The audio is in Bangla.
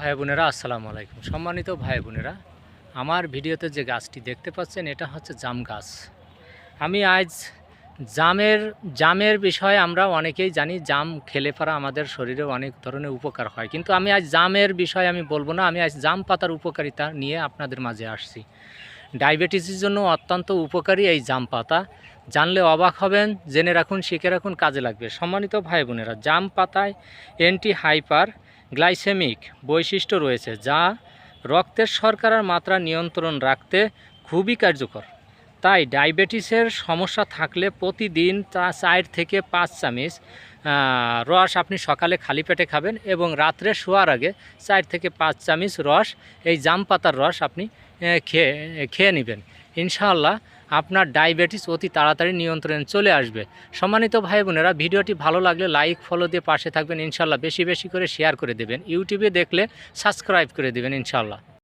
ভাই বোনেরা, আসসালামু আলাইকুম। সম্মানিত ভাই বোনেরা, আমার ভিডিওতে যে গাছটি দেখতে পাচ্ছেন, এটা হচ্ছে জাম গাছ। আমি আজ জামের জামের বিষয়ে আমরা অনেকেই জানি, জাম খেলে পরা আমাদের শরীরে অনেক ধরনের উপকার হয়। কিন্তু আমি আজ জামের বিষয়ে আমি বলব না, আমি আজ জাম পাতার উপকারিতা নিয়ে আপনাদের মাঝে আসছি। ডায়াবেটিসের জন্য অত্যন্ত উপকারী এই জাম পাতা। জানলে অবাক হবেন, জেনে রাখুন, শিখে রাখুন, কাজে লাগবে। সম্মানিত ভাই বোনেরা, জাম পাতায় অ্যান্টি হাইপার গ্লাইসেমিক বৈশিষ্ট্য রয়েছে যা রক্তের শর্করার মাত্রা নিয়ন্ত্রণ রাখতে খুবই কার্যকর। তাই ডায়াবেটিসের সমস্যা থাকলে প্রতিদিন চার থেকে পাঁচ চামচ রস আপনি সকালে খালি পেটে খাবেন এবং রাত্রে শোয়ার আগে চার থেকে পাঁচ চামিচ রস, এই জাম পাতার রস আপনি খেয়ে খেয়ে নেবেন। ইনশাআল্লাহ আপনার ডায়াবেটিস অতি তাড়াতাড়ি নিয়ন্ত্রণে চলে আসবে। সম্মানিত ভাই বোনেরা ভিডিওটি ভালো লাগলে লাইক, ফলো দিয়ে পাশে থাকবেন। ইনশাল্লাহ বেশি বেশি করে শেয়ার করে দেবেন। ইউটিউবে দেখলে সাবস্ক্রাইব করে দেবেন ইনশাল্লাহ